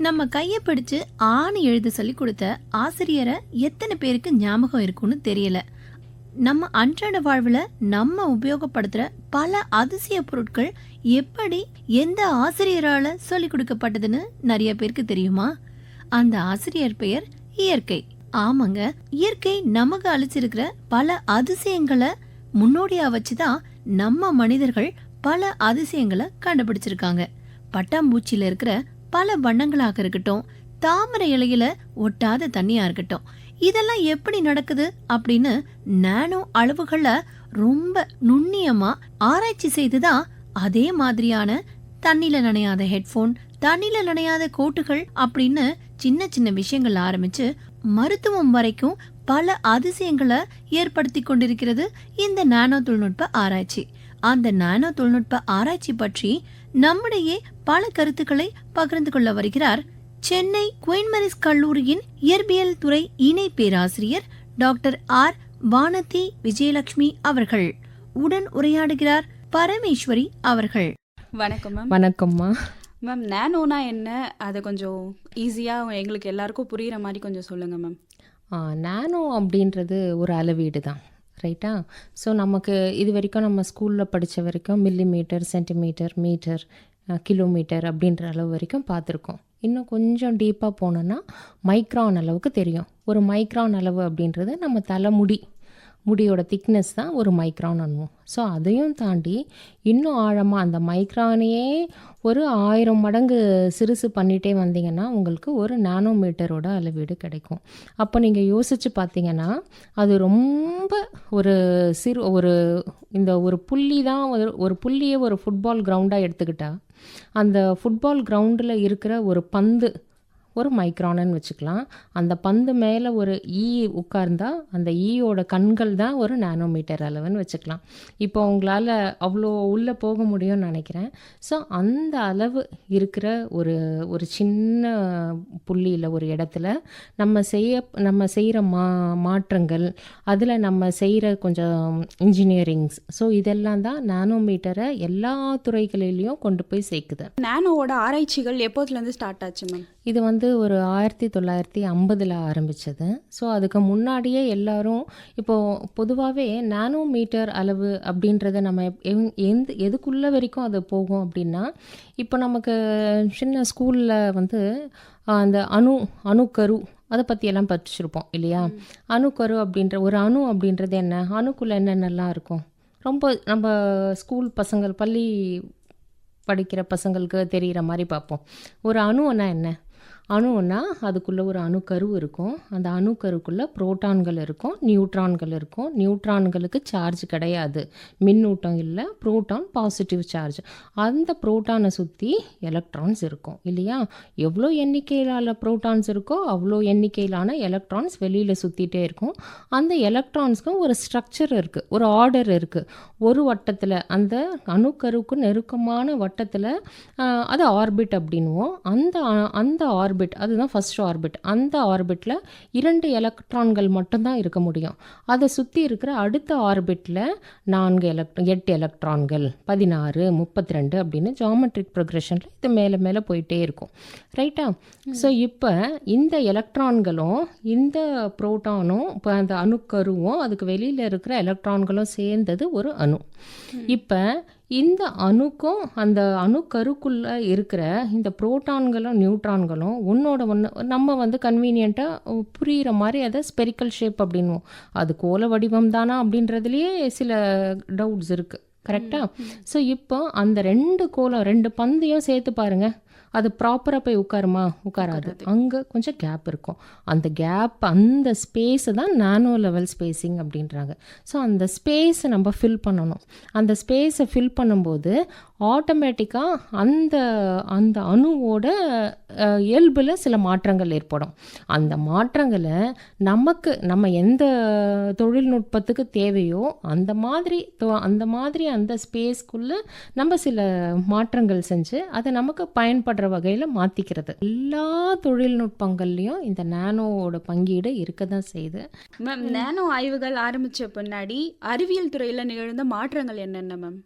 நம்ம கையை பிடிச்சு ஆணி எழுத சொல்லி கொடுத்த ஆசிரியரை எத்தனை பேருக்கு ஞாபகம் இருக்கும்னு தெரியல. நம்ம அன்றாட வாழ்வுல நம்ம உபயோகப்படுத்துற பல அதிசய பொருட்கள் எப்படி எந்த ஆசிரியரால சொல்லி கொடுக்கப்பட்டதுன்னு நிறைய பேருக்கு தெரியுமா? அந்த ஆசிரியர் பெயர் இயற்கை. ஆமாங்க இயற்கை நமக்கு அழிச்சிருக்கிற பல அதிசயங்களை முன்னோடியா வச்சுதான் நம்ம மனிதர்கள் பல அதிசயங்களை கண்டுபிடிச்சிருக்காங்க. பட்டாம்பூச்சியில இருக்கிற பல வண்ணங்களாக இருக்கட்டும் தாமரை இலையில ஒட்டாத தண்ணியா இருக்கட்டும். இதெல்லாம் எப்படி நடக்குது அப்படின்னு நானோ அளவுகள ரொம்ப நுண்ணியமா ஆராய்ச்சி செய்துதான் அதே மாதிரியான தண்ணில நனையாத ஹெட்போன் தண்ணில நனையாத கோட்டுகள் அப்படின்னு சின்ன சின்ன விஷயங்கள் ஆரம்பிச்சு மருத்துவம் வரைக்கும் பல அதிசயங்களை ஏற்படுத்தி கொண்டிருக்கிறது இந்த நானோ தொழில்நுட்ப ஆராய்ச்சி. அந்த நானோ தொழில்நுட்ப ஆராய்ச்சி பற்றி நம்மிடையே பல கருத்துக்களை பகிர்ந்து கொள்ள வருகிறார் சென்னை குயின்மரிஸ் கல்லூரியின் இயற்பியல் துறை இணை பேராசிரியர் டாக்டர் ஆர். வானதி விஜயலட்சுமி அவர்கள். உடன் உரையாடுகிறார் பரமேஸ்வரி அவர்கள். வணக்கம் மேம். வணக்கம்மா மேம் நேனோனா என்ன? அதை கொஞ்சம் ஈஸியாக எங்களுக்கு எல்லாருக்கும் புரியுற மாதிரி கொஞ்சம் சொல்லுங்கள் மேம். நானோ அப்படின்றது ஒரு அளவீடு தான் ரைட்டா? ஸோ நமக்கு இது வரைக்கும் நம்ம ஸ்கூலில் படித்த வரைக்கும் millimetre centimetre metre kilometre அப்படின்ற அளவு வரைக்கும் பார்த்துருக்கோம். இன்னும் கொஞ்சம் டீப்பாக போனோன்னா மைக்ரான் அளவுக்கு தெரியும். ஒரு மைக்ரான் அளவு அப்படின்றது நம்ம தலைமுடி முடியோட திக்னஸ் தான் ஒரு மைக்ரான் அணுவும். ஸோ அதையும் தாண்டி இன்னும் ஆழமாக அந்த மைக்ரானையே ஒரு ஆயிரம் மடங்கு சிறுசு பண்ணிகிட்டே வந்தீங்கன்னா உங்களுக்கு ஒரு நானோமீட்டரோட அளவீடு கிடைக்கும். அப்போ நீங்கள் யோசித்து பார்த்தீங்கன்னா அது ரொம்ப ஒரு சிறு ஒரு இந்த ஒரு புள்ளி தான் ஒரு ஒரு புள்ளியே ஒரு ஃபுட்பால் கிரவுண்டாக எடுத்துக்கிட்டா அந்த ஃபுட்பால் கிரவுண்டில் இருக்கிற ஒரு பந்து ஒரு மைக்ரானன்னு வச்சுக்கலாம். அந்த பந்து மேலே ஒரு ஈ உட்கார்ந்தா அந்த ஈயோட கண்கள் தான் ஒரு நானோமீட்டர் அளவுன்னு வச்சுக்கலாம். இப்போ உங்களால் அவ்வளோ உள்ளே போக முடியும்னு நினைக்கிறேன். ஸோ அந்த அளவு இருக்கிற ஒரு ஒரு சின்ன புள்ளியில் ஒரு இடத்துல நம்ம செய்ய நம்ம செய்கிற மா மாற்றங்கள் அதில் நம்ம செய்கிற கொஞ்சம் இன்ஜினியரிங்ஸ் ஸோ இதெல்லாம் தான் நானோமீட்டரை எல்லா துறைகளிலையும் கொண்டு போய் சேர்க்குது. நானோவோட ஆராய்ச்சிகள் எப்போதுலேருந்து ஸ்டார்ட் ஆச்சு மேம் இது வந்து ஒரு ஆயிரத்தி தொள்ளாயிரத்தி ஐம்பதில் ஆரம்பித்தது ஸோ அதுக்கு முன்னாடியே எல்லாரும் இப்போது பொதுவாகவே நானோ மீட்டர் அளவு அப்படின்றத நம்ம எந்த எதுக்குள்ள வரைக்கும் அது போகும் அப்படின்னா இப்போ நமக்கு சின்ன ஸ்கூலில் வந்து அந்த அணு அணுக்கரு அதை பற்றியெல்லாம் படிச்சிருப்போம் இல்லையா? அணுக்கரு அப்படின்ற ஒரு அணு அப்படின்றது என்ன? அணுக்குள்ளே என்னென்னலாம் இருக்கும்? ரொம்ப நம்ம ஸ்கூல் பசங்கள் பள்ளி படிக்கிற பசங்களுக்கு தெரிகிற மாதிரி பார்ப்போம். ஒரு அணுன்னா என்ன? அணுன்னா அதுக்குள்ளே ஒரு அணுக்கரு இருக்கும். அந்த அணுக்கருக்குள்ளே புரோட்டான்கள் இருக்கும் நியூட்ரான்கள் இருக்கும். நியூட்ரான்களுக்கு சார்ஜ் கிடையாது. மின்னூட்டம் இல்லை புரோட்டான் பாசிட்டிவ் சார்ஜ். அந்த புரோட்டானை சுற்றி எலக்ட்ரான்ஸ் இருக்கும் இல்லையா? எவ்வளோ எண்ணிக்கையிலான புரோட்டான்ஸ் இருக்கோ அவ்வளோ எண்ணிக்கையிலான எலக்ட்ரான்ஸ் வெளியில் சுற்றிட்டே இருக்கும். அந்த எலக்ட்ரான்ஸ்க்கும் ஒரு ஸ்ட்ரக்சர் இருக்குது ஒரு ஆர்டர் இருக்குது ஒரு வட்டத்தில் அந்த அணுக்கருக்கு நெருக்கமான வட்டத்தில் அது ஆர்பிட் அப்படின்னுவோம். அந்த அந்த ஆர்பிட் அதுதான் ஃபர்ஸ்ட் ஆர்பிட் அந்த ஆர்பிட்டில் இரண்டு எலக்ட்ரான்கள் மட்டும்தான் இருக்க முடியும். அதை சுற்றி இருக்கிற அடுத்த ஆர்பிட்டில் நான்கு எலக்ட் எட்டு எலக்ட்ரான்கள் பதினாறு முப்பத்தி ரெண்டு அப்படின்னு ஜாமெட்ரிக் ப்ரொக்ரெஷனில் இது மேலே மேலே போயிட்டே இருக்கும். ரைட்டா ஸோ இப்போ இந்த எலக்ட்ரான்களும் இந்த புரோட்டானும் இப்போ அந்த அணுக்கருவும் அதுக்கு வெளியில் இருக்கிற எலக்ட்ரான்களும் சேர்ந்தது ஒரு அணு. இப்போ இந்த அணுக்கும் அந்த அணுக்கருக்குள்ளே இருக்கிற இந்த புரோட்டான்களும் நியூட்ரான்களும் ஒன்றோட ஒன்று நம்ம வந்து கன்வீனியண்ட்டாக புரிகிற மாதிரி அதை ஸ்பெரிக்கல் ஷேப் அப்படின்வோம் அது கோல வடிவம் தானா அப்படின்றதுலேயே சில டவுட்ஸ் இருக்குது கரெக்டாக ஸோ இப்போ அந்த ரெண்டு கோலம் ரெண்டு பந்தையும் சேர்த்து பாருங்க. அது ப்ராப்பராக போய் உட்காருமா? உட்காராது. அங்கே கொஞ்சம் கேப் இருக்கும். அந்த கேப் அந்த ஸ்பேஸை தான் நானோ லெவல் ஸ்பேஸிங் அப்படின்றாங்க. ஸோ அந்த ஸ்பேஸை நம்ம ஃபில் பண்ணணும். அந்த ஸ்பேஸை ஃபில் பண்ணும்போது ஆட்டோமேட்டிக்காக அந்த அந்த அணுவோட இயல்புல சில மாற்றங்கள் ஏற்படும். அந்த மாற்றங்களை நமக்கு நம்ம எந்த தொழில்நுட்பத்துக்கு தேவையோ அந்த மாதிரி தொ- அந்த மாதிரி அந்த ஸ்பேஸ்க்குள்ளே நம்ம சில மாற்றங்கள் செஞ்சு அதை நமக்கு பயன்படுற வகையில் மாற்றிக்கிறது எல்லா தொழில்நுட்பங்கள்லையும் இந்த நானோவோட பங்கீடு இருக்க தான் செய்யுது. மேம் நேனோ ஆய்வுகள் ஆரம்பித்த பின்னாடி அறிவியல் துறையில் நிகழ்ந்த மாற்றங்கள் என்னென்ன மேம்?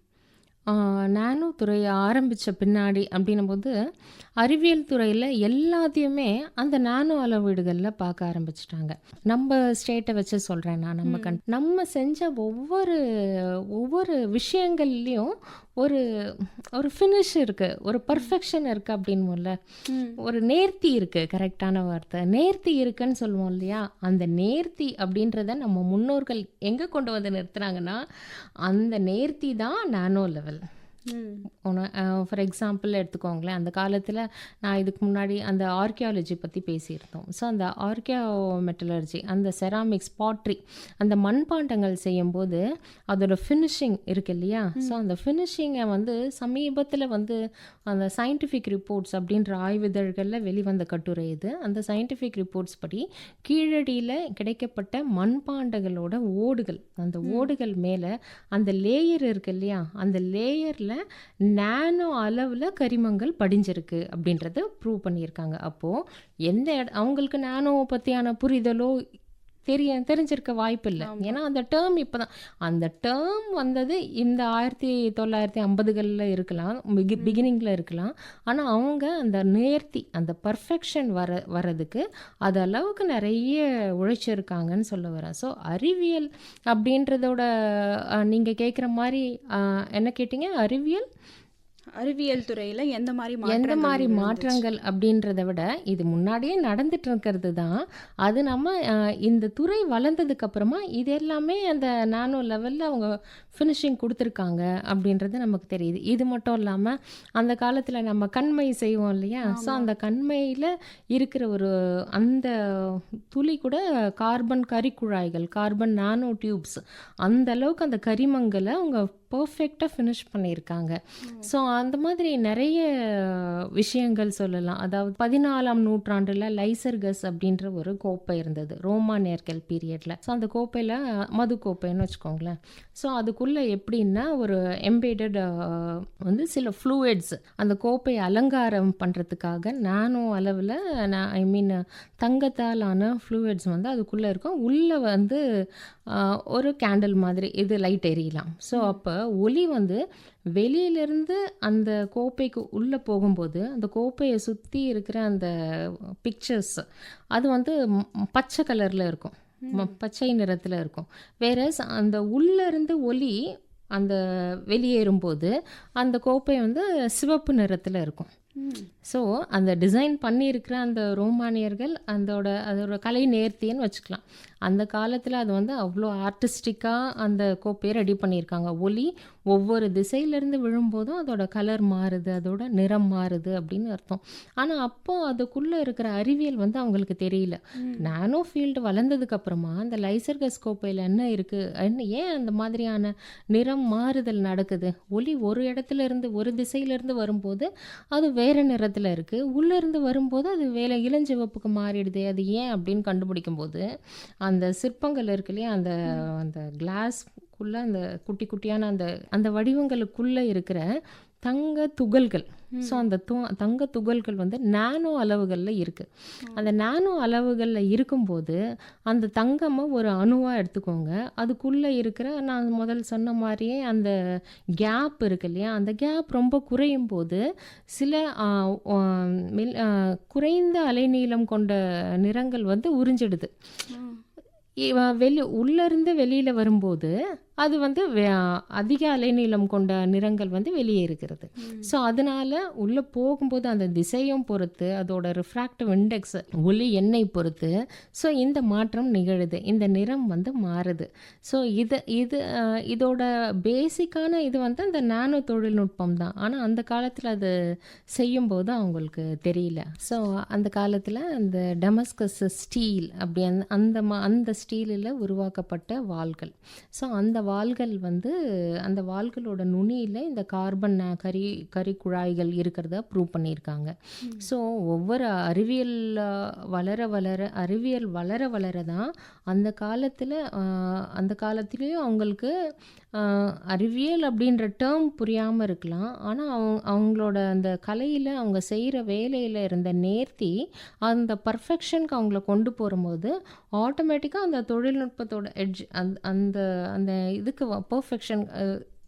நானோ துறையை ஆரம்பித்த பின்னாடி அப்படின்னும்போது அறிவியல் துறையில் எல்லாத்தையுமே அந்த நானோ அளவீடுகளில் பார்க்க ஆரம்பிச்சிட்டாங்க. நம்ம ஸ்டேட்டை வச்சு சொல்கிறேன் நான் நம்ம கண் நம்ம செஞ்ச ஒவ்வொரு ஒவ்வொரு விஷயங்கள்லேயும் ஒரு ஒரு ஃபினிஷ் இருக்குது ஒரு பர்ஃபெக்ஷன் இருக்குது அப்படின்னுவோம்ல ஒரு நேர்த்தி இருக்குது கரெக்டான வார்த்தை. நேர்த்தி இருக்குன்னு சொல்லுவோம் இல்லையா? அந்த நேர்த்தி அப்படின்றத நம்ம முன்னோர்கள் எங்கே கொண்டு வந்து நிறுத்துறாங்கன்னா அந்த நேர்த்தி தான் நானோ லெவல் ஃபார் எக்ஸாம்பிள் எடுத்துக்கோங்களேன். அந்த காலத்தில் நான் இதுக்கு முன்னாடி அந்த ஆர்கியாலஜி பற்றி பேசியிருந்தோம். ஸோ அந்த ஆர்கியோ மெட்டலர்ஜி அந்த செராமிக்ஸ் பாட்ரி அந்த மண்பாண்டங்கள் செய்யும்போது அதோட ஃபினிஷிங் இருக்கு இல்லையா? ஸோ அந்த ஃபினிஷிங்கை வந்து சமீபத்தில் வந்து அந்த சயின்டிஃபிக் ரிப்போர்ட்ஸ் அப்படின்ற ஆய்விதழ்களில் வெளிவந்த கட்டுரை இது. அந்த சயின்டிஃபிக் ரிப்போர்ட்ஸ் படி கீழடியில் கிடைக்கப்பட்ட மண்பாண்டங்களோட ஓடுகள் அந்த ஓடுகள் மேலே அந்த லேயர் இருக்கு இல்லையா? அந்த லேயரில் நானோ அளவில் கரிமங்கள் படிஞ்சிருக்கு அப்படின்றத ப்ரூவ் பண்ணியிருக்காங்க. அப்போது எந்த இட அவங்களுக்கு நானோ பற்றியான புரிதலோ தெரிய தெரிஞ்சிருக்க வாய்ப்பு இல்லை ஏன்னா அந்த டேர்ம் இப்போ தான் அந்த டேர்ம் வந்தது இந்த ஆயிரத்தி தொள்ளாயிரத்தி ஐம்பதுகளில் இருக்கலாம் பிகி பிகினிங்கில் இருக்கலாம். ஆனால் அவங்க அந்த நேர்த்தி அந்த பர்ஃபெக்ஷன் வர வர்றதுக்கு அது அளவுக்கு நிறைய உழைச்சிருக்காங்கன்னு சொல்ல வரேன். ஸோ அறிவியல் அப்படின்றதோட நீங்கள் கேட்குற மாதிரி என்ன கேட்டிங்க? அறிவியல்? அறிவியல் துறையில எந்த மாதிரி எந்த மாதிரி? மாற்றங்கள் அப்படின்றத விட இது முன்னாடியே நடந்துட்டு இருக்கிறது தான் அது நம்ம இந்த துறை வளர்ந்ததுக்கு அப்புறமா இது எல்லாமே அந்த நானோ லெவலில் அவங்க ஃபினிஷிங் கொடுத்துருக்காங்க அப்படின்றது நமக்கு தெரியுது. இது மட்டும் இல்லாமல் அந்த காலத்தில் நம்ம கண்மை செய்வோம் இல்லையா? ஸோ அந்த கண்மையில் இருக்கிற ஒரு அந்த துளி கூட கார்பன் கரிக்குழாய்கள் கார்பன் நானோ டியூப்ஸ் அந்த அளவுக்கு அந்த கரிமங்களை அவங்க பர்ஃபெக்டாக ஃபினிஷ் பண்ணியிருக்காங்க. ஸோ அந்த மாதிரி நிறைய விஷயங்கள் சொல்லலாம். அதாவது பதினாலாம் நூற்றாண்டில் லைசர்கஸ் அப்படின்ற ஒரு கோப்பை இருந்தது ரோமானியர்கள் பீரியடில். ஸோ அந்த கோப்பையில் மது கோப்பைன்னு வச்சுக்கோங்களேன் ஸோ அதுக்குள்ளே எப்படின்னா ஒரு எம்பேடட் வந்து சில ஃப்ளூயிட்ஸ் அந்த கோப்பையை அலங்காரம் பண்ணுறதுக்காக நானோ அளவில் நான் ஐ மீன் தங்கத்தாலான ஃப்ளூயிட்ஸ் வந்து அதுக்குள்ளே இருக்கும். உள்ளே வந்து ஒரு கேண்டில் மாதிரி இது லைட் எரியலாம். ஸோ அப்போ ஒளி வந்து வெளியிலேருந்து அந்த கோப்பைக்கு உள்ளே போகும்போது அந்த கோப்பையை சுற்றி இருக்கிற அந்த பிக்சர்ஸ் அது வந்து பச்சை கலரில் இருக்கும். பச்சை நிறத்தில் இருக்கும். வேற அந்த உள்ளே இருந்து ஒளி அந்த வெளியேறும்போது அந்த கோப்பை வந்து சிவப்பு நிறத்தில் இருக்கும். ஸோ அந்த டிசைன் பண்ணியிருக்கிற அந்த ரோமானியர்கள் அதோட அதோட கலை நேர்த்தின்னு வச்சுக்கலாம். அந்த காலத்தில் அது வந்து அவ்வளோ ஆர்டிஸ்டிக்காக அந்த கோப்பையை ரெடி பண்ணியிருக்காங்க. ஒளி ஒவ்வொரு திசையிலேருந்து விழும்போதும் அதோட கலர் மாறுது அதோட நிறம் மாறுது அப்படின்னு அர்த்தம். ஆனால் அப்போ அதுக்குள்ளே இருக்கிற அறிவியல் வந்து அவங்களுக்கு தெரியல. நானோ ஃபீல்டு வளர்ந்ததுக்கு அப்புறமா அந்த லைசர்கஸ் கோப்பையில் என்ன இருக்குது என்ன ஏன் அந்த மாதிரியான நிறம் மாறுதல் நடக்குது? ஒளி ஒரு இடத்துல இருந்து ஒரு திசையிலேருந்து வரும்போது அது வேறு நிறத்தில் இருக்குது உள்ளேருந்து வரும்போது அது வேலை இளஞ்சிவப்புக்கு மாறிடுது அது ஏன் அப்படின்னு கண்டுபிடிக்கும் போது அந்த சிற்பங்கள் இருக்கு இல்லையா? அந்த அந்த கிளாஸ்க்குள்ளே அந்த குட்டி குட்டியான அந்த அந்த வடிவங்களுக்குள்ளே இருக்கிற தங்க துகள்கள். ஸோ அந்த து தங்க துகள்கள் வந்து நானோ அளவுகளில் இருக்குது அந்த நானோ அளவுகளில் இருக்கும்போது அந்த தங்கமை ஒரு அணுவாக எடுத்துக்கோங்க. அதுக்குள்ளே இருக்கிற நான் முதல் சொன்ன மாதிரியே அந்த கேப் இருக்கு இல்லையா? அந்த கேப் ரொம்ப குறையும் போது சில குறைந்த அலைநீளம் கொண்ட நிறங்கள் வந்து உறிஞ்சிடுது. வெளி உள்ளேருந்து வெளியில் வரும்போது அது வந்து அதிக அலைநீளம் கொண்ட நிறங்கள் வந்து வெளியே இருக்கிறது. ஸோ அதனால உள்ளே போகும்போது அந்த திசையும் பொறுத்து அதோட ரிஃப்ராக்டிவ் இண்டெக்ஸ் ஒளி எண்ணெய் பொறுத்து ஸோ இந்த மாற்றம் நிகழுது. இந்த நிறம் வந்து மாறுது. ஸோ இது இது இதோட பேசிக்கான இது வந்து அந்த நானோ தொழில்நுட்பம் தான். ஆனால் அந்த காலத்தில் அது செய்யும்போது அவங்களுக்கு தெரியல. ஸோ அந்த காலத்தில் அந்த டெமஸ்கஸ் ஸ்டீல் அப்படி அந்த அந்த மா அந்த ஸ்டீலில் உருவாக்கப்பட்ட வாள்கள். ஸோ அந்த வாள்கள் வந்து அந்த வாள்களோட நுனியில் இந்த கார்பன் கரி கரி குழாய்கள் இருக்கிறத ப்ரூவ் பண்ணியிருக்காங்க. ஸோ ஒவ்வொரு அறிவியல் வளர வளர அறிவியல் வளர வளர தான் அந்த காலத்தில் அந்த காலத்துலேயும் அவங்களுக்கு அறிவியல் அப்படின்ற டேர்ம் புரியாமல் இருக்கலாம். ஆனால் அவங்க அவங்களோட அந்த கலையில் அவங்க செய்கிற வேலையில் இருந்த நேர்த்தி அந்த பர்ஃபெக்ஷனுக்கு அவங்கள கொண்டு போகும்போது ஆட்டோமேட்டிக்காக அந்த தொழில்நுட்பத்தோட எட்ஜ் அந்த அந்த அந்த இதுக்கு பர்ஃபெக்ஷன்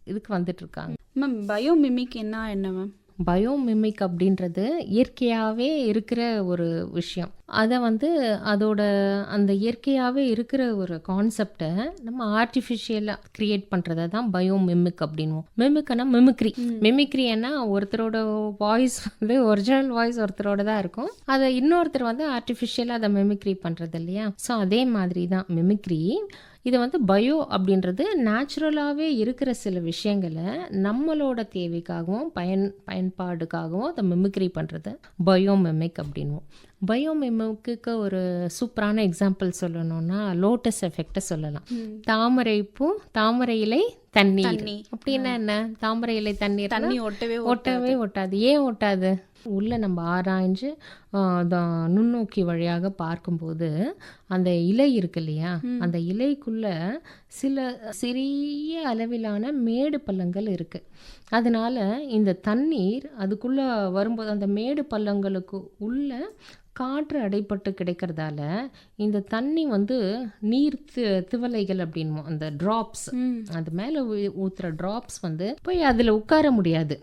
இதுக்கு வந்துட்டுருக்காங்க மேம் மேம் பயோமிமிக் என்ன என்ன மேம் பயோமிமிக் அப்படின்றது இயற்கையாகவே இருக்கிற ஒரு விஷயம். அதை வந்து அதோட அந்த இயற்கையாகவே இருக்கிற ஒரு கான்செப்டை நம்ம ஆர்டிஃபிஷியலாக கிரியேட் பண்ணுறதை தான் பயோமிமிக் அப்படின்வோம் மிமிக்னா மிமிக்ரி மிமிக்ரின்னா ஒருத்தரோட வாய்ஸ் வந்து ஒரிஜினல் வாய்ஸ் ஒருத்தரோட தான் இருக்கும். அதை இன்னொருத்தர் வந்து ஆர்டிஃபிஷியலாக அதை மிமிக்ரி பண்ணுறது இல்லையா? ஸோ அதே மாதிரி தான் மிமிக்ரி இது வந்து பயோ அப்படின்றது நேச்சுரலாகவே இருக்கிற சில விஷயங்களை நம்மளோட தேவைக்காகவும் பயன் பயன்பாடுக்காகவும் அதை மிமிக்ரி பண்ணுறது பயோமிமிக் அப்படின்வோம் பயோமிமிக்கு ஒரு சூப்பரான எக்ஸாம்பிள் சொல்லணும்னா லோட்டஸ் எஃபெக்டை சொல்லலாம். தாமரை பூ தாமரை இலை தண்ணீர். தண்ணி. அப்படின்னா என்ன தாமரை இலை தண்ணீர் தண்ணி ஒட்டவே ஒட்டவே ஒட்டாது. ஏன் ஒட்டாது? உள்ள நம்ம ஆராய்ஞ்சு நுண்ணோக்கி வழியாக பார்க்கும்போது அந்த இலை இருக்கு இல்லையா? அந்த இலைக்குள்ள சில சிறிய அளவிலான மேடு பள்ளங்கள் இருக்கு. அதனால இந்த தண்ணீர் அதுக்குள்ள வரும்போது அந்த மேடு பள்ளங்களுக்கு உள்ள காற்று அடைப்பட்டு கிடைக்கிறதால இந்த தண்ணி வந்து நீர் தி- திவலைகள் அப்படின்வோம் அந்த ட்ராப்ஸ். அது மேலே ஊத்துற ட்ராப்ஸ் வந்து போய் அதில் உட்கார முடியாது.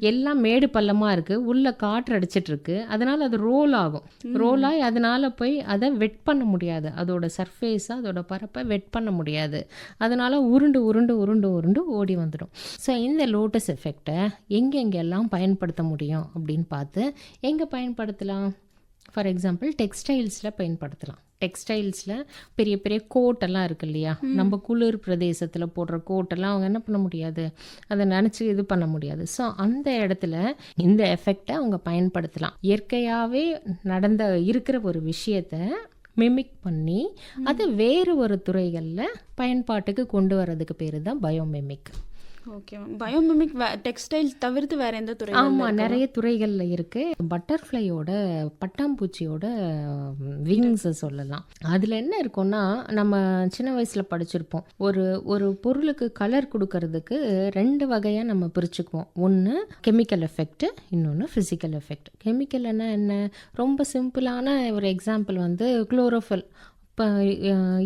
எல்லாம் மேடு பள்ளமாக இருக்கு உள்ள காற்று அடிச்சிட்டு இருக்கு. அதனால அது ரோல் ஆகும். ரோல் ஆகி அதனால போய் அதை வெட் பண்ண முடியாது. அதோட சர்ஃபேஸை அதோட பரப்பை வெட் பண்ண முடியாது. அதனால உருண்டு உருண்டு உருண்டு உருண்டு ஓடி வந்துடும். ஸோ இந்த லோட்டஸ் எஃபெக்டை எங்கெங்கெல்லாம் பயன்படுத்த முடியும் அப்படின்னு பார்த்து எங்கே பயன்படுத்தலாம்? ஃபார் எக்ஸாம்பிள் டெக்ஸ்டைல்ஸில் பயன்படுத்தலாம். டெக்ஸ்டைல்ஸில் பெரிய பெரிய கோட்டெல்லாம் இருக்கு இல்லையா நம்ம குளிர் பிரதேசத்தில் போடுற கோட்டெல்லாம் அவங்க என்ன பண்ண முடியாது? அதை நினச்சி இது பண்ண முடியாது. ஸோ அந்த இடத்துல இந்த எஃபெக்டை அவங்க பயன்படுத்தலாம். இயற்கையாகவே நடந்த இருக்கிற ஒரு விஷயத்தை மிமிக் பண்ணி அதை வேறு ஒரு துறைகளில் பயன்பாட்டுக்கு கொண்டு வர்றதுக்கு பேர் தான் biomimic okay ma'am biomimic textile தவிர்த்து வேற எந்த துறை ஆமாம் நிறைய துறைகளில் இருக்குது பட்டர்ஃப்ளையோட பட்டாம்பூச்சியோட விங்ஸை சொல்லலாம். அதில் என்ன இருக்கும்னா நம்ம சின்ன வயசில் படிச்சிருப்போம். ஒரு ஒரு பொருளுக்கு கலர் கொடுக்கறதுக்கு ரெண்டு வகையாக நம்ம பிரிச்சுக்குவோம். ஒன்று கெமிக்கல் எஃபெக்ட் இன்னொன்று ஃபிசிக்கல் எஃபெக்ட் கெமிக்கல்னா என்ன? ரொம்ப சிம்பிளான ஒரு எக்ஸாம்பிள் வந்து குளோரோஃபில் இப்போ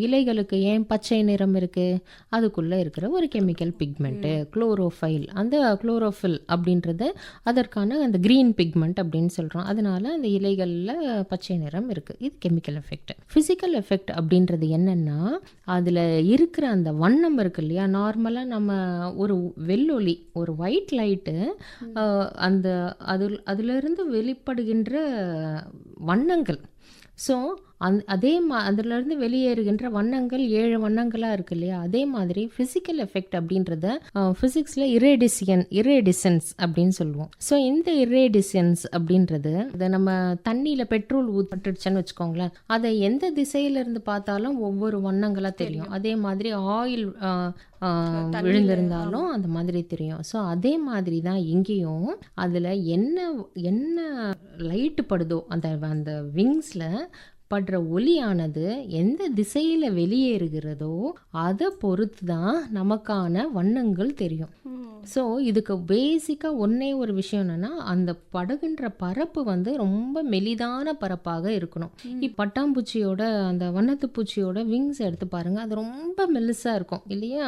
இலைகளுக்கு ஏன் பச்சை நிறம் இருக்குது அதுக்குள்ளே இருக்கிற ஒரு கெமிக்கல் பிக்மெண்ட்டு குளோரோஃபைல். அந்த குளோரோஃபில் அப்படின்றது அதற்கான அந்த க்ரீன் பிக்மெண்ட் அப்படின்னு சொல்கிறோம் அதனால அந்த இலைகளில் பச்சை நிறம் இருக்குது இது கெமிக்கல் எஃபெக்ட் ஃபிசிக்கல் எஃபெக்ட் அப்படின்றது என்னென்னா அதில் இருக்கிற அந்த வண்ணம் இருக்கு இல்லையா? நார்மலாக நம்ம ஒரு வெள்ளொளி ஒரு ஒயிட் லைட்டு அந்த அது அதிலிருந்து வெளிப்படுகின்ற வண்ணங்கள். ஸோ அந் அதே மா அதிலிருந்து வெளியேறுகின்ற வண்ணங்கள் ஏழு வண்ணங்களாக இருக்கு இல்லையா? அதே மாதிரி ஃபிசிக்கல் எஃபெக்ட் அப்படின்றத ஃபிசிக்ஸில் இரேடிசியன் இரேடிசன்ஸ் அப்படின்னு சொல்லுவோம். ஸோ இந்த இரேடிசன்ஸ் அப்படின்றது இதை நம்ம தண்ணியில் பெட்ரோல் ஊற்றட்டுச்சுன்னு வச்சுக்கோங்களேன் அதை எந்த திசையிலிருந்து பார்த்தாலும் ஒவ்வொரு வண்ணங்களாக தெரியும். அதே மாதிரி ஆயில் விழுந்திருந்தாலும் அந்த மாதிரி தெரியும். ஸோ அதே மாதிரி தான் இங்கேயும் அதில் என்ன என்ன லைட்டு படுதோ அந்த அந்த விங்ஸில் படுற ஒளியானது எந்த திசையில் வெளியேறுகிறதோ அதை பொறுத்து தான் நமக்கான வண்ணங்கள் தெரியும். ஸோ இதுக்கு பேசிக்காக ஒன்றே ஒரு விஷயம் என்னென்னா அந்த படுகின்ற பரப்பு வந்து ரொம்ப மெலிதான பரப்பாக இருக்கணும். இப்போ பட்டாம்பூச்சியோட அந்த வண்ணத்து பூச்சியோட விங்ஸ் எடுத்து பாருங்கள் அது ரொம்ப மெல்லிசாக இருக்கும் இல்லையா?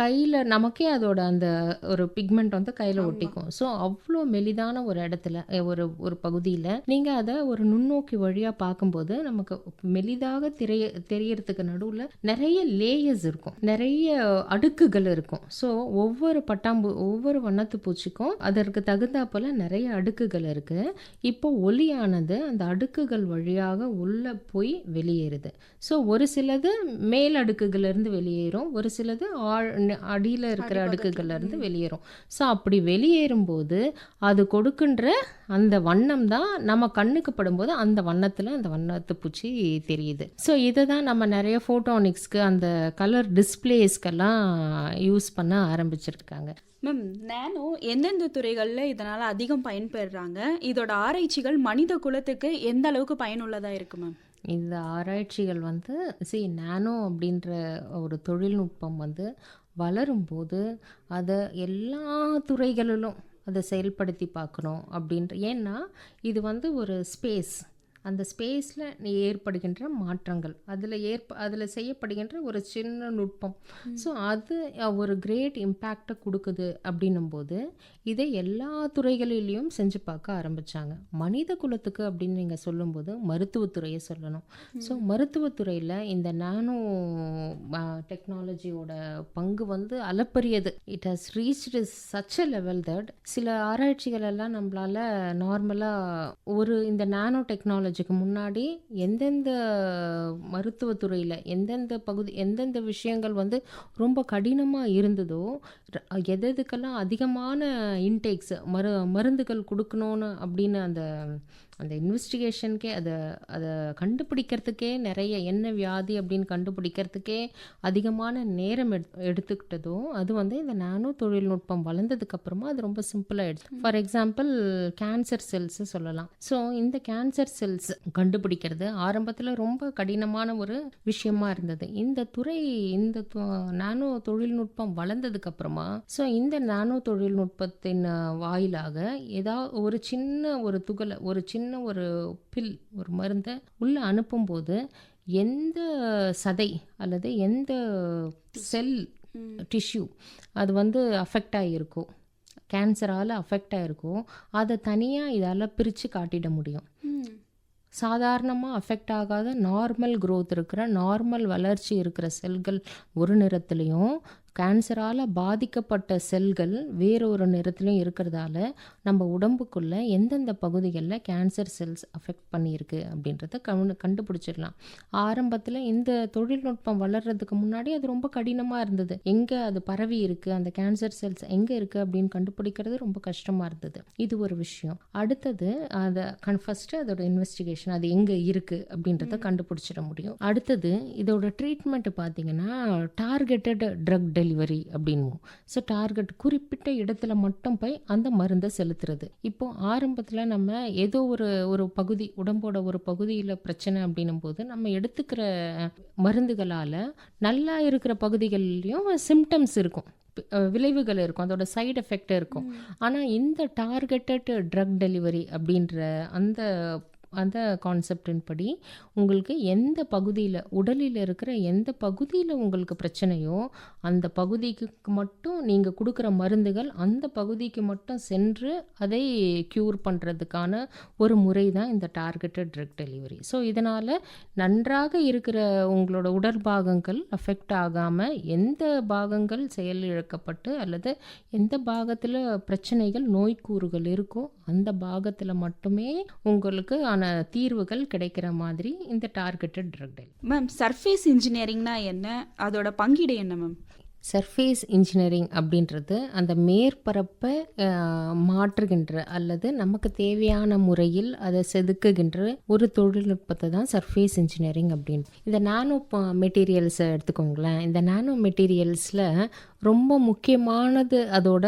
கையில் நமக்கே அதோட அந்த ஒரு பிக்மெண்ட் வந்து கையில் ஒட்டிக்கும். ஸோ அவ்வளோ மெலிதான ஒரு இடத்துல ஒரு ஒரு பகுதியில் நீங்கள் அதை ஒரு நுண்ணோக்கி வழியாக பார்க்கும்போது நமக்கு மெலிதாக தெரிய தெரியறதுக்கு நடுவில் நிறைய லேயர்ஸ் இருக்கும். நிறைய அடுக்குகள் இருக்கும். ஸோ ஒவ்வொரு பட்டாம்பூ ஒவ்வொரு வண்ணத்து பூச்சிக்கும் அதற்கு தகுந்தாப்போல நிறைய அடுக்குகள் இருக்கு. இப்போ ஒளியானது அந்த அடுக்குகள் வழியாக உள்ள போய் வெளியேறுது. ஸோ ஒரு சிலது மேல் அடுக்குகள்ல இருந்து வெளியேறும். ஒரு சிலது ஆழ் அடியில் இருக்கிற அடுக்குகள்ல இருந்து வெளியேறும். ஸோ அப்படி வெளியேறும் போது அது கொடுக்கின்ற அந்த வண்ணம் தான் நம்ம கண்ணுக்கு படும்போது அந்த வண்ணத்தில் அந்த வண்ணத்து பூச்சி தெரியுது. ஸோ இதை தான் நம்ம நிறைய ஃபோட்டோனிக்ஸ்க்கு அந்த கலர் டிஸ்பிளேஸ்க்கெல்லாம் யூஸ் பண்ண ஆரம்பிச்சிருக்காங்க. மேம் நானோ எந்தெந்த துறைகளில் இதனால் அதிகம் பயன்பெறுறாங்க இதோட ஆராய்ச்சிகள் மனித குலத்துக்கு எந்த அளவுக்கு பயனுள்ளதா இருக்கு மேம் இந்த ஆராய்ச்சிகள் வந்து சி நானோ அப்படின்ற ஒரு தொழில்நுட்பம் வந்து வளரும்போது அதை எல்லா துறைகளிலும் அதை செயல்படுத்தி பார்க்கணும் அப்படின்ற ஏன்னா இது வந்து ஒரு ஸ்பேஸ் அந்த ஸ்பேஸில் ஏற்படுகின்ற மாற்றங்கள். அதில் ஏற்ப அதில் செய்யப்படுகின்ற ஒரு சின்ன நுட்பம். ஸோ அது ஒரு கிரேட் இம்பேக்டை கொடுக்குது அப்படின்னும்போது இதை எல்லா துறைகளிலையும் செஞ்சு பார்க்க ஆரம்பித்தாங்க மனித குலத்துக்கு அப்படின்னு நீங்கள் சொல்லும்போது மருத்துவத்துறையை சொல்லணும். ஸோ மருத்துவத்துறையில் இந்த நானோ டெக்னாலஜியோட பங்கு வந்து அளப்பரியது. It has reached such a level that சில ஆராய்ச்சிகள் எல்லாம் நம்மளால நார்மலாக ஒரு இந்த நானோ காலேஜுக்கு முன்னாடி எந்தெந்த மருத்துவத்துறையில் எந்தெந்த பகுதி எந்தெந்த விஷயங்கள் வந்து ரொம்ப கடினமாக இருந்ததோ எது எதுக்கெல்லாம் அதிகமான இன்டேக்ஸ் மரு மருந்துகள் கொடுக்கணும்னு அப்படின்னு அந்த அந்த இன்வெஸ்டிகேஷனுக்கே அதை அதை கண்டுபிடிக்கிறதுக்கே நிறைய என்ன வியாதி அப்படின்னு கண்டுபிடிக்கிறதுக்கே அதிகமான நேரம் எடு எடுத்துக்கிட்டதோ அது வந்து இந்த நானோ தொழில்நுட்பம் வளர்ந்ததுக்கு அப்புறமா அது ரொம்ப சிம்பிளாக எடுத்து ஃபார் எக்ஸாம்பிள் கேன்சர் செல்ஸ் சொல்லலாம். ஸோ இந்த கேன்சர் செல்ஸ் கண்டுபிடிக்கிறது ஆரம்பத்தில் ரொம்ப கடினமான ஒரு விஷயமா இருந்தது. இந்த துறை இந்த நானோ தொழில்நுட்பம் வளர்ந்ததுக்கு அப்புறமா ஸோ இந்த நானோ தொழில்நுட்பத்தின் வாயிலாக ஏதாவது ஒரு சின்ன ஒரு துகளை ஒரு சின்ன ஒரு பில் ஒரு மருந்தை உள்ளே அனுப்பும்போது எந்த சதை அல்லது எந்த செல் டிஷ்யூ அது வந்து அஃபெக்ட் ஆகியிருக்கோ கேன்சரால் அஃபெக்ட் ஆகிருக்கோ அதை தனியாக இதால் பிரித்து காட்டிட முடியும். சாதாரணமாக அஃபெக்ட் ஆகாத நார்மல் growth இருக்கிற நார்மல் வளர்ச்சி இருக்கிற செல்கள் ஒரு நிறத்துலையும் கேன்சரால் பாதிக்கப்பட்ட செல்கள் வேறொரு நிறத்துலையும் இருக்கிறதால நம்ம உடம்புக்குள்ள எந்தெந்த பகுதிகளில் கேன்சர் செல்ஸ் அஃபெக்ட் பண்ணியிருக்கு அப்படின்றத கவனி கண்டுபிடிச்சிடலாம். ஆரம்பத்தில் இந்த தொழில்நுட்பம் வளர்றதுக்கு முன்னாடி அது ரொம்ப கடினமாக இருந்தது. எங்கே அது பரவி இருக்குது அந்த கேன்சர் செல்ஸ் எங்கே இருக்குது அப்படின்னு கண்டுபிடிக்கிறது ரொம்ப கஷ்டமாக இருந்தது. இது ஒரு விஷயம். அடுத்தது அதை கன் ஃபஸ்ட்டு அதோட இன்வெஸ்டிகேஷன் அது எங்கே இருக்குது அப்படின்றத கண்டுபிடிச்சிட முடியும். அடுத்தது இதோட ட்ரீட்மெண்ட் பார்த்தீங்கன்னா டார்கெட்டட் ட்ரக் டெலிவரி அப்படின்வோம் ஸோ டார்கெட் குறிப்பிட்ட இடத்துல மட்டும் போய் அந்த மருந்தை செலுத்துறது. இப்போ ஆரம்பத்தில் நம்ம ஏதோ ஒரு ஒரு பகுதி உடம்போட ஒரு பகுதியில் பிரச்சனை அப்படின்னும் போது நம்ம எடுத்துக்கிற மருந்துகளால் நல்லா இருக்கிற பகுதிகள்லையும் சிம்டம்ஸ் இருக்கும். விளைவுகள் இருக்கும். அதோட சைடு எஃபெக்ட் இருக்கும். ஆனால் இந்த டார்கெட்டட் ட்ரக் டெலிவரி அப்படின்ற அந்த அந்த கான்செப்டின் படி உங்களுக்கு எந்த பகுதியில் உடலில் இருக்கிற எந்த பகுதியில் உங்களுக்கு பிரச்சனையோ அந்த பகுதிக்கு மட்டும் நீங்கள் கொடுக்குற மருந்துகள் அந்த பகுதிக்கு மட்டும் சென்று அதை க்யூர் பண்ணுறதுக்கான ஒரு முறை தான் இந்த டார்கெட்டட் ட்ரக் டெலிவரி ஸோ இதனால் நன்றாக இருக்கிற உங்களோட உடற்பாகங்கள் அஃபெக்ட் ஆகாமல் எந்த பாகங்கள் செயலிழக்கப்பட்டு அல்லது எந்த பாகத்தில் பிரச்சனைகள் நோய்க்கூறுகள் இருக்கோ அந்த பாகத்தில் மட்டுமே உங்களுக்கு ஆன தீர்வுகள் கிடைக்கிற மாதிரி இந்த targeted drug delivery ma'am surface இன்ஜினியரிங்னா என்ன? அதோட பங்கீடு என்ன மேம் சர்ஃபேஸ் இன்ஜினியரிங் அப்படின்றது அந்த மேற்பரப்பை மாற்றுகின்ற அல்லது நமக்கு தேவையான முறையில் அதை செதுக்குகின்ற ஒரு தொழில்நுட்பத்தை தான் சர்ஃபேஸ் இன்ஜினியரிங் அப்படின்னு. இந்த நானோ மெட்டீரியல்ஸை எடுத்துக்கோங்களேன். இந்த நானோ மெட்டீரியல்ஸில் ரொம்ப முக்கியமானது அதோட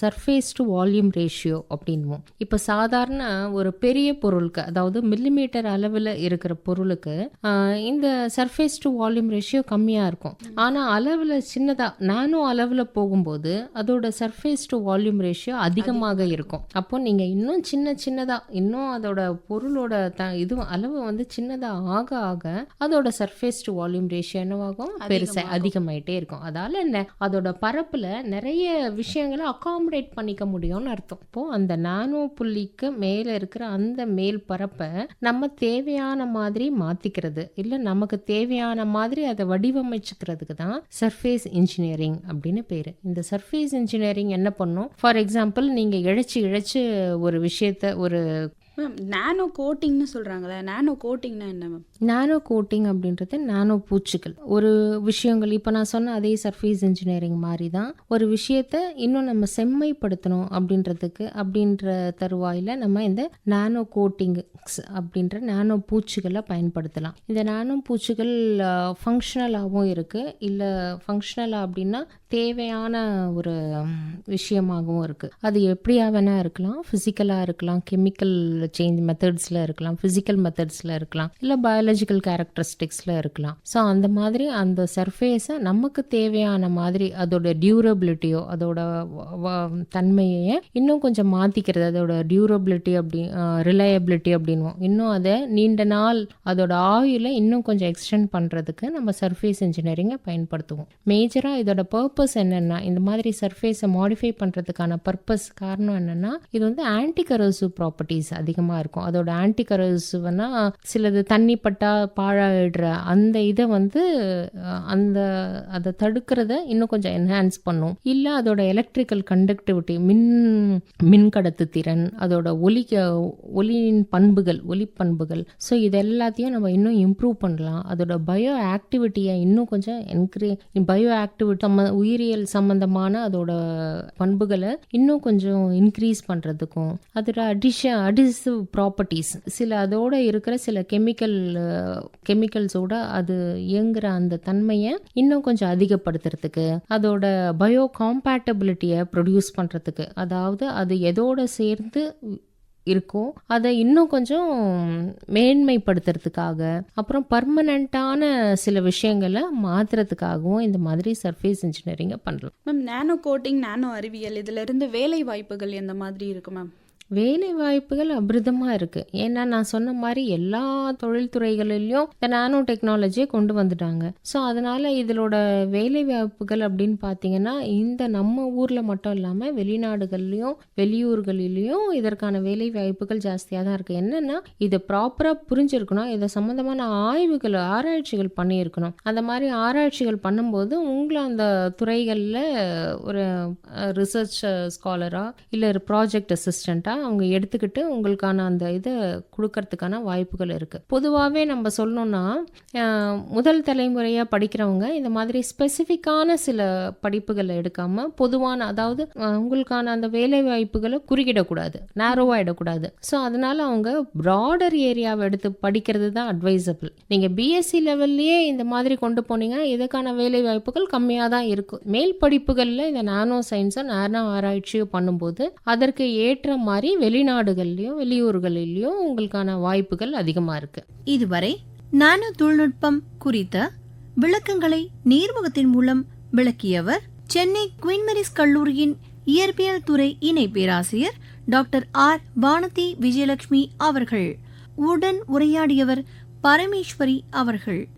சர்ஃபேஸ் டு வால்யூம் ரேஷியோ அப்படின்வோம் இப்போ சாதாரண ஒரு பெரிய பொருளுக்கு அதாவது மில்லிமீட்டர் அளவில் இருக்கிற பொருளுக்கு இந்த சர்ஃபேஸ் டு வால்யூம் ரேஷியோ கம்மியாக இருக்கும். ஆனால் அளவில் சின்னதாக நானோ அளவில் போகும்போது அதோட சர்ஃபேஸ் டு வால்யூம் ரேஷியோ அதிகமாக இருக்கும். அப்போ நீங்கள் இன்னும் சின்ன சின்னதாக இன்னும் அதோட பொருளோட த இது அளவு வந்து சின்னதாக ஆக ஆக அதோட சர்ஃபேஸ் டு வால்யூம் ரேஷியோ என்னவாகும்? பெருசாக அதிகமாயிட்டே இருக்கும். அதால நெ- அதோட பரப்புல நிறைய விஷயங்களை அகாமடேட் பண்ணிக்க முடியும்னு அர்த்தம். இப்போ அந்த நானோ புள்ளிக்கு மேலே இருக்கிற அந்த மேல் பரப்பை நம்ம தேவையான மாதிரி மாத்திக்கிறது. இல்லை நமக்கு தேவையான மாதிரி அதை வடிவமைச்சுக்கிறதுக்கு தான் சர்ஃபேஸ் இன்ஜினியரிங் இன்ஜினியரிங் அப்படின்னு பேர். இந்த சர்ஃபேஸ் இன்ஜினியரிங் என்ன பண்ணும்? ஃபார் எக்ஸாம்பிள் நீங்கள் இழைச்சி இழைச்சி ஒரு விஷயத்த ஒரு மேம் நானோ கோட்டிங்னு சொல்கிறாங்களே நானோ கோட்டிங்னா என்ன மேம் நானோ கோட்டிங் அப்படின்றது நானோ பூச்சுக்கள் ஒரு விஷயங்கள் இப்போ நான் சொன்ன அதே சர்ஃபேஸ் இன்ஜினியரிங் மாதிரி தான் ஒரு விஷயத்த இன்னும் நம்ம செம்மைப்படுத்தணும் அப்படின்றதுக்கு அப்படின்ற தருவாயில் நம்ம இந்த நானோ கோட்டிங்ஸ் அப்படின்ற நானோ பூச்சுகளை பயன்படுத்தலாம். இந்த நானோ பூச்சுகள் ஃபங்க்ஷனலாகவும் இருக்குது இல்லை ஃபங்க்ஷனலாக அப்படின்னா தேவையான ஒரு விஷயமாகவும் இருக்குது அது எப்படியா வேணால் இருக்கலாம். ஃபிசிக்கலாக இருக்கலாம். கெமிக்கல் சேஞ்ச் மெத்தட்ஸில் இருக்கலாம். ஃபிசிக்கல் மெத்தட்ஸில் இருக்கலாம். இல்லை பயாலஜி பயாலஜிக்கல் கேரக்டரிஸ்டிக்ஸில் இருக்கலாம். ஸோ அந்த மாதிரி அந்த சர்ஃபேஸை நமக்கு தேவையான மாதிரி அதோட டியூரபிலிட்டியோ அதோட தன்மையை இன்னும் கொஞ்சம் மாற்றிக்கிறது அதோட டியூரபிலிட்டி அப்படி ரிலையபிலிட்டி அப்படின்வோம் இன்னும் அதை நீண்ட நாள் அதோட ஆயுளை இன்னும் கொஞ்சம் எக்ஸ்டெண்ட் பண்ணுறதுக்கு நம்ம சர்ஃபேஸ் இன்ஜினியரிங்கை பயன்படுத்துவோம். மேஜராக இதோட பர்பஸ் என்னென்னா இந்த மாதிரி சர்ஃபேஸை மாடிஃபை பண்ணுறதுக்கான பர்பஸ் காரணம் என்னென்னா இது வந்து ஆன்டி கரோசிவ் ப்ராப்பர்ட்டிஸ் அதிகமாக இருக்கும். அதோட ஆன்டி கரோசிவ்னா சிலது தண்ணி பட் பாழாயிடுற அந்த இதை வந்து அந்த அதை தடுக்கிறத இன்னும் கொஞ்சம் என்ஹான்ஸ் பண்ணும். இல்லை அதோட எலக்ட்ரிக்கல் கண்டக்டிவிட்டி மின் மின் கடத்து திறன் அதோட ஒலி ஒலியின் பண்புகள் ஒலி பண்புகள் ஸோ இது எல்லாத்தையும் நம்ம இன்னும் இம்ப்ரூவ் பண்ணலாம். அதோட பயோ ஆக்டிவிட்டியை இன்னும் கொஞ்சம் என்கரே பயோ ஆக்டிவிட்டி சம்ம உயிரியல் சம்பந்தமான அதோட பண்புகளை இன்னும் கொஞ்சம் இன்க்ரீஸ் பண்ணுறதுக்கும் அதோட அடிஷ அடிசிவ் ப்ராப்பர்ட்டிஸ் சில அதோட இருக்கிற சில கெமிக்கல் கெமிக்கல்ஸோட அது இயங்குற அந்த தன்மையை இன்னும் கொஞ்சம் அதிகப்படுத்துறதுக்கு அதோட பயோ காம்பேட்டபிலிட்டியை ப்ரொடியூஸ் பண்ணுறதுக்கு அதாவது அது எதோட சேர்ந்து இருக்கும் அதை இன்னும் கொஞ்சம் மேன்மைப்படுத்துறதுக்காக அப்புறம் பர்மனண்ட்டான சில விஷயங்களை மாற்றுறதுக்காகவும் இந்த மாதிரி சர்ஃபேஸ் இன்ஜினியரிங்கை பண்ணலாம். மேம் நேனோ கோட்டிங் நேனோ அறிவியல் இதுலேருந்து வேலை வாய்ப்புகள் எந்த மாதிரி இருக்கு மேம் வேலை வாய்ப்புகள் அபிரதமாக இருக்குது ஏன்னா நான் சொன்ன மாதிரி எல்லா தொழில்துறைகளிலையும் இந்த நானோ டெக்னாலஜியை கொண்டு வந்துட்டாங்க. ஸோ அதனால் இதனோட வேலை வாய்ப்புகள் அப்படின்னு பார்த்தீங்கன்னா இந்த நம்ம ஊரில் மட்டும் இல்லாமல் வெளிநாடுகள்லையும் வெளியூர்களிலையும் இதற்கான வேலை வாய்ப்புகள் ஜாஸ்தியாக தான் இருக்குது என்னென்னா இதை ப்ராப்பராக புரிஞ்சிருக்கணும். இதை சம்மந்தமான ஆய்வுகள் ஆராய்ச்சிகள் பண்ணியிருக்கணும். அந்த மாதிரி ஆராய்ச்சிகள் பண்ணும்போது உங்களை அந்த துறைகளில் ஒரு ரிசர்ச் ஸ்காலராக இல்லை ஒரு ப்ராஜெக்ட் அசிஸ்டண்ட்டாக அவங்க எடுத்துக்கிட்டு உங்களுக்கான அந்த இதை கொடுக்கறதுக்கான வாய்ப்புகள் இருக்குது பொதுவாகவே நம்ம சொல்லணும்னா முதல் தலைமுறையாக படிக்கிறவங்க இந்த மாதிரி ஸ்பெசிஃபிக்கான சில படிப்புகளை எடுக்காமல் பொதுவான அதாவது உங்களுக்கான அந்த வேலை வாய்ப்புகளை குறுக்கிடக்கூடாது நேரோவாகிடக்கூடாது ஸோ அதனால் அவங்க ப்ராடர் ஏரியாவை எடுத்து படிக்கிறது தான் அட்வைசபிள் நீங்கள் பிஎஸ்சி லெவல்லையே இந்த மாதிரி கொண்டு போனீங்கன்னா இதுக்கான வேலை வாய்ப்புகள் கம்மியாக தான் இருக்கும் மேல் படிப்புகளில் இந்த நானோ சயின்ஸை நானோ ஆராய்ச்சியோ பண்ணும்போது அதற்கு ஏற்ற மாதிரி வெளிநாடுகள்லையும் வெளியூர்களிலையும் உங்களுக்கான வாய்ப்புகள் அதிகமாக இருக்கு. இதுவரை நானோ தொழில்நுட்பம் குறித்த விளக்கங்களை நேர்முகத்தின் மூலம் விளக்கியவர் சென்னை குயின்மெரிஸ் கல்லூரியின் இயற்பியல் துறை இணை பேராசிரியர் டாக்டர் ஆர் வானதி விஜயலட்சுமி அவர்கள். உடன் உரையாடியவர் பரமேஸ்வரி அவர்கள்.